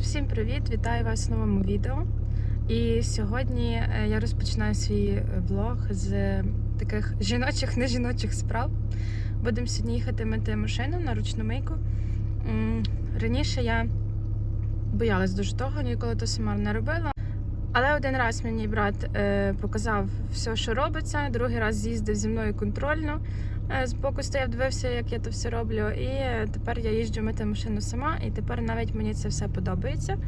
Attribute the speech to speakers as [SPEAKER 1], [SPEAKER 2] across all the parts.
[SPEAKER 1] Всім привіт! Вітаю вас в новому відео. І сьогодні е, я розпочинаю свій е, влог з таких жіночих, не жіночих справ. Будемо сьогодні їхати мити машину на ручну мийку. Раніше я боялась дуже того, ніколи то сама не робила. Але один раз мені брат е, показав все, що робиться, другий раз з'їздив зі мною контрольно. Е, Збоку стояв, дивився, як я то все роблю. І е, тепер я їжджу мити машину сама, і тепер навіть мені це все подобається.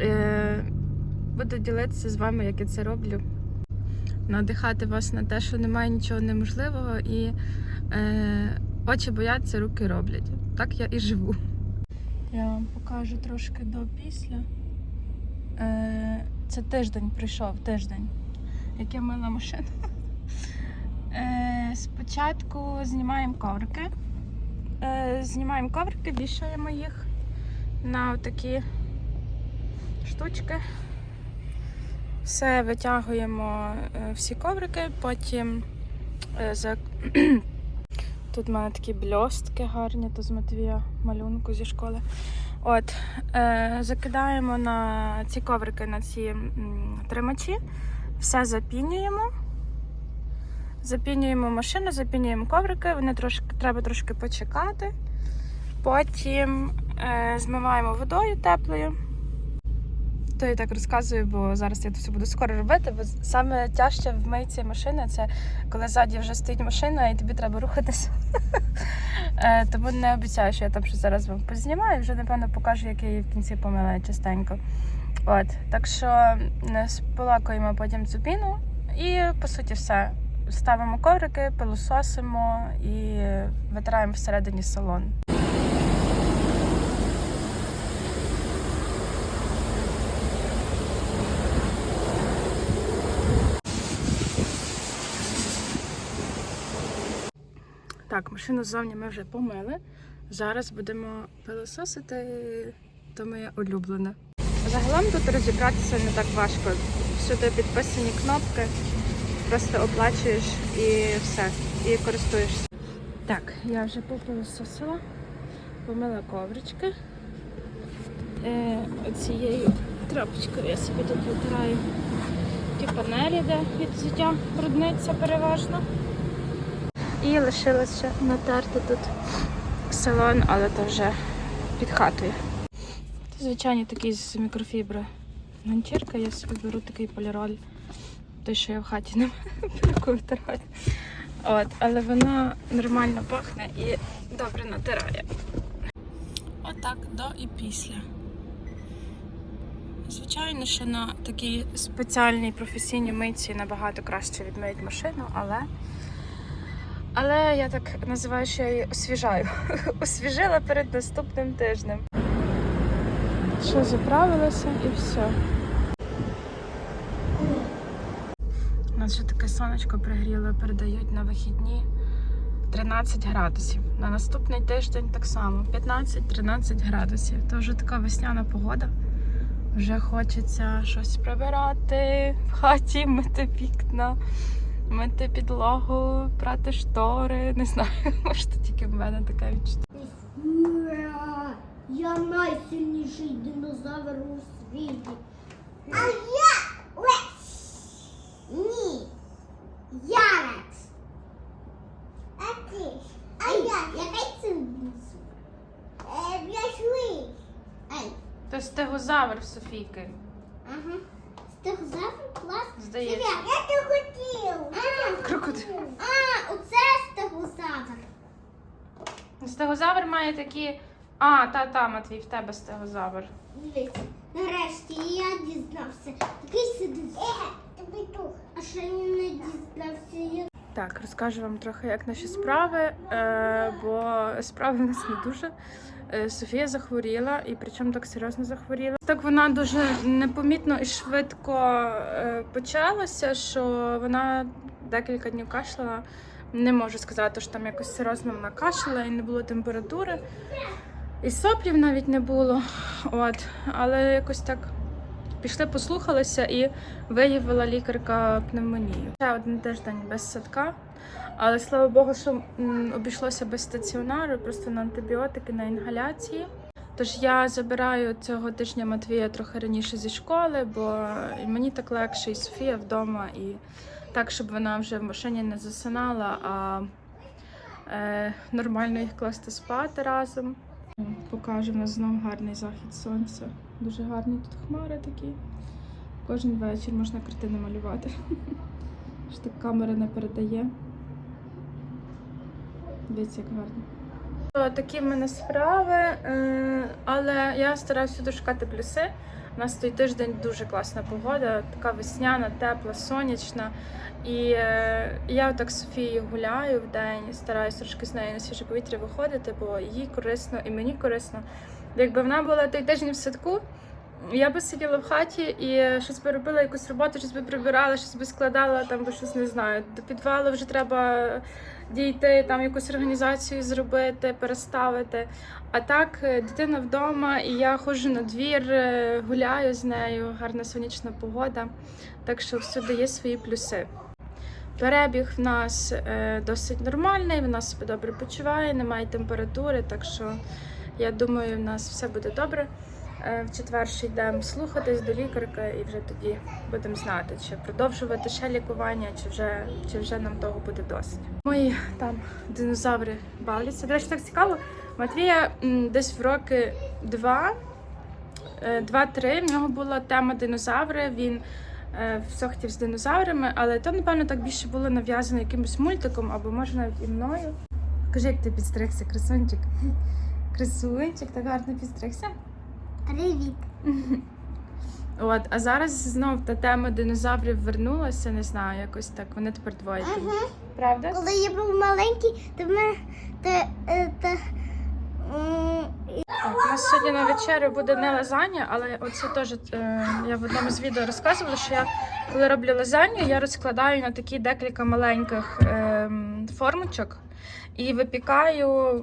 [SPEAKER 1] Е, Буду ділитися з вами, як я це роблю. Надихати вас на те, що немає нічого неможливого, і е, очі бояться, руки роблять. Так я і живу. Я вам покажу трошки до після. Е, це тиждень прийшов, тиждень, як я мила машину. Е, спочатку знімаємо коврики. Е, знімаємо коврики, вішаємо їх на такі штучки. Все витягуємо е, всі коврики, потім е, тут в мене такі бльостки гарні, то з Матвія малюнку зі школи. От, закидаємо на ці коврики, на ці тримачі, все запінюємо. Запінюємо машину, запінюємо коврики, вони трошки, треба трошки почекати. Потім е, змиваємо водою теплою. То я так розказую, бо зараз я це все буду скоро робити. Бо саме тяжче в мийці машини це коли ззаді вже стоїть машина і тобі треба рухатися. Е, Тому не обіцяю, що я там щось зараз вам познімаю. Вже напевно покажу, як я її в кінці помила частенько. От, так що е, сполакуємо потім цю піну і по суті все. Ставимо коврики, пилососимо і витираємо всередині салон. Так, машину ззовні ми вже помили. Зараз будемо пилососити, то моє улюблене. Загалом тут розібратися не так важко. Всюди підписані кнопки, просто оплачуєш і все, і користуєшся. Так, я вже попилососила, помила коврички. Е, оцією трапочкою я собі тут витираю ті панелі, де від взуття брудниться переважно. І лишилося натерти тут салон, але то вже під хатою. Звичайно такий з мікрофібри ганчірка, я собі беру такий поліроль, той, що я в хаті не маю. От, але вона нормально пахне і добре натирає. Отак, до і після. Звичайно, що на такій спеціальній професійній митці набагато краще відмиють машину, але. Але я так називаю, що я її освіжаю. Освіжила перед наступним тижнем. Що заправилося і все. У нас вже таке сонечко пригріло, передають на вихідні 13 градусів. На наступний тиждень так само 15-13 градусів. То вже така весняна погода. Вже хочеться щось прибирати в хаті, мити вікна мити підлогу, прати штори. Не знаю, може це тільки в мене таке відчуття.
[SPEAKER 2] Я найсильніший динозавр у світі. А я. Ні. Я А ти? А я? Який це динозавр? Е,
[SPEAKER 1] Це стегозавр Софійки.
[SPEAKER 2] Ага. Стегозавр клас.
[SPEAKER 1] Здається.
[SPEAKER 2] Я те хотів. А,
[SPEAKER 1] Крокодил.
[SPEAKER 2] а, оце стегозавр.
[SPEAKER 1] Стегозавр має такі. А, та, та, Матвій, в тебе стегозавр.
[SPEAKER 2] Дивіться, нарешті я дізнався. Такий сидить.
[SPEAKER 1] Так, розкажу вам трохи, як наші справи, е, бо справи в нас не дуже. Е, Софія захворіла, і причому так серйозно захворіла. Так вона дуже непомітно і швидко е, почалася, що вона декілька днів кашляла. Не можу сказати, що там якось серйозно вона кашляла і не було температури. І соплів навіть не було. От, але якось так пішли, послухалися і виявила лікарка пневмонію. Ще один тиждень без садка. Але слава Богу, що обійшлося без стаціонару, просто на антибіотики, на інгаляції. Тож я забираю цього тижня Матвія трохи раніше зі школи, бо мені так легше, і Софія вдома, і так, щоб вона вже в машині не засинала, а е, нормально їх класти спати разом. Покажу, в нас знову гарний захід сонця. Дуже гарні тут хмари такі. Кожен вечір можна картини малювати. Що так камера не передає. Дивіться, як гарно. Такі в мене справи, е, але я стараюся дошукати плюси. У нас той тиждень дуже класна погода, така весняна, тепла, сонячна. І е, я так з Софією гуляю в день, стараюся трошки з нею на свіже повітря виходити, бо їй корисно і мені корисно. Якби вона була той тиждень в садку, я би сиділа в хаті і щось би робила, якусь роботу, щось би прибирала, щось би складала, там би щось не знаю. До підвалу вже треба дійти, там якусь організацію зробити, переставити. А так, е, дитина вдома, і я ходжу на двір, е, гуляю з нею, гарна сонячна погода. Так що всюди є свої плюси. Перебіг в нас е, досить нормальний, вона себе добре почуває, немає температури, так що я думаю, в нас все буде добре. Е, В четвер ще йдемо слухатись до лікарки і вже тоді будемо знати, чи продовжувати ще лікування, чи вже, чи вже нам того буде досить. Мої там динозаври бавляться. До речі, так цікаво. Матвія десь в роки два, е. В нього була тема динозаври. Він все хотів з динозаврами, але то, напевно, так більше було нав'язано якимось мультиком або може навіть і мною. Кажи, як ти підстригся, красунчик. Красунчик, так гарно підстригся.
[SPEAKER 2] Привіт.
[SPEAKER 1] От, а зараз знов та тема динозаврів вернулася, не знаю, якось так. Вони тепер двоє. там.
[SPEAKER 2] Ага.
[SPEAKER 1] Правда?
[SPEAKER 2] Коли я був маленький, то ми та, е, та,
[SPEAKER 1] Так, у нас сьогодні на вечерю буде не лазанья, але оце теж е, я в одному з відео розказувала, що я коли роблю лазанью, я розкладаю на такі декілька маленьких е, формочок і випікаю.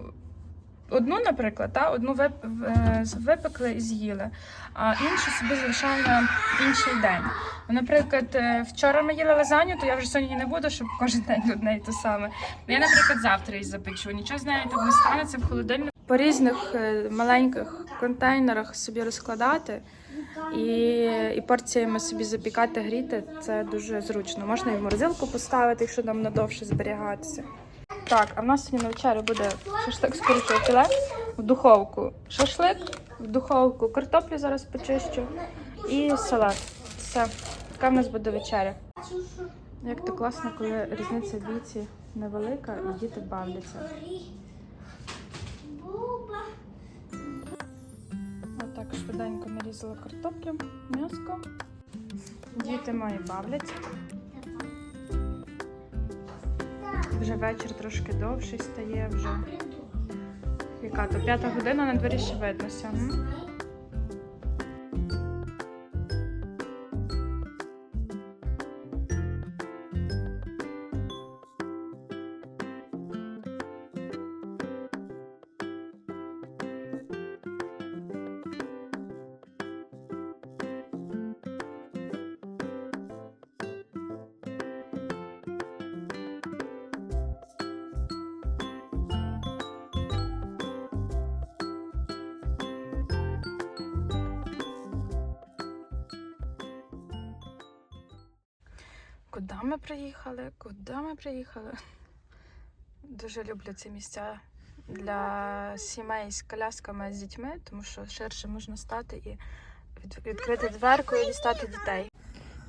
[SPEAKER 1] Одну, наприклад, та, одну вип, е, випекли і з'їли, а іншу собі залишаю на інший день. Наприклад, е, вчора ми їли лазанью, то я вже сьогодні не буду, щоб кожен день одне і те саме. Я, наприклад, завтра її запечу. Нічого з нею тут не станеться в холодильнику. По різних е, маленьких контейнерах собі розкладати і, і порціями собі запікати, гріти. Це дуже зручно. Можна і в морозилку поставити, якщо нам надовше зберігатися. Так, а в нас сьогодні на вечерю буде шашлик з курячого філе в духовку. Шашлик в духовку, картоплю зараз почищу і салат. Все, така в нас буде вечеря. Як то класно, коли різниця в віці невелика і діти бавляться. Отак швиденько нарізала картоплю, м'яско. Діти мої бавляться. Вже вечір трошки довший стає вже. Яка то п'ята година на дворі ще видно сьогодні. Ми приїхали? Куди ми приїхали? Дуже люблю ці місця для сімей з колясками з дітьми, тому що ширше можна стати і відкрити дверку і дістати дітей.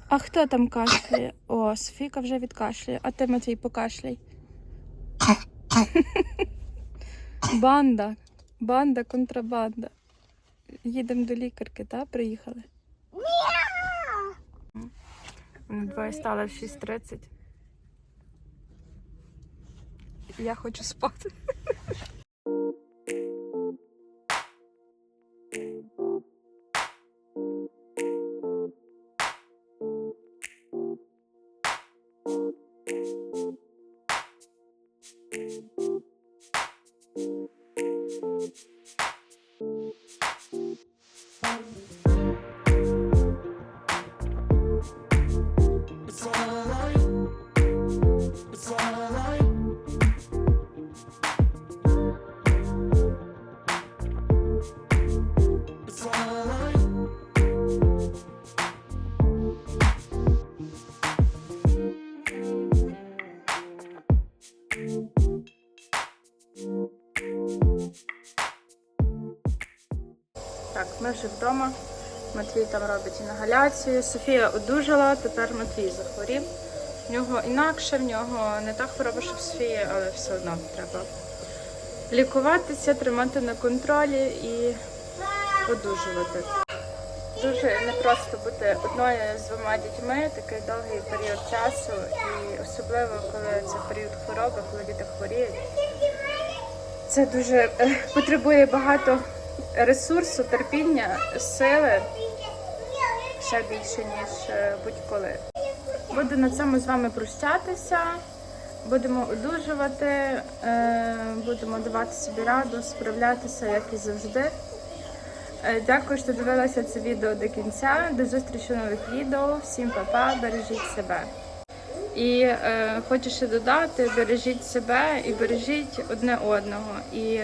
[SPEAKER 1] А хто там кашляє? О, Софійка вже відкашляє, а ти Матвій покашляй. Банда. Банда, контрабанда. Їдемо до лікарки, так? Приїхали. Вони двоє стали в 6.30. Я хочу спати. Ми вже вдома. Матвій там робить інгаляцію. Софія одужала, тепер Матвій захворів. В нього інакше, в нього не та хвороба, що в Софії, але все одно треба лікуватися, тримати на контролі і одужувати. Дуже непросто бути одною з двома дітьми такий довгий період часу, і особливо коли це період хвороби, коли діти хворіють. Це дуже е, потребує багато ресурсу, терпіння, сили ще більше, ніж е, будь-коли. Буду на цьому з вами прощатися. Будемо одужувати, е, будемо давати собі раду, справлятися, як і завжди. Е, Дякую, що дивилися це відео до кінця. До зустрічі в нових відео. Всім па-па, бережіть себе. І е, хочу ще додати: бережіть себе і бережіть одне одного. І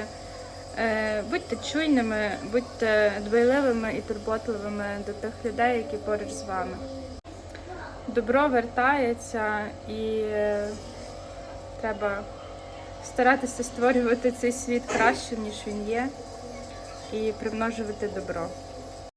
[SPEAKER 1] будьте чуйними, будьте дбайливими і турботливими до тих людей, які поруч з вами. Добро вертається і е, треба старатися створювати цей світ краще, ніж він є, і примножувати добро.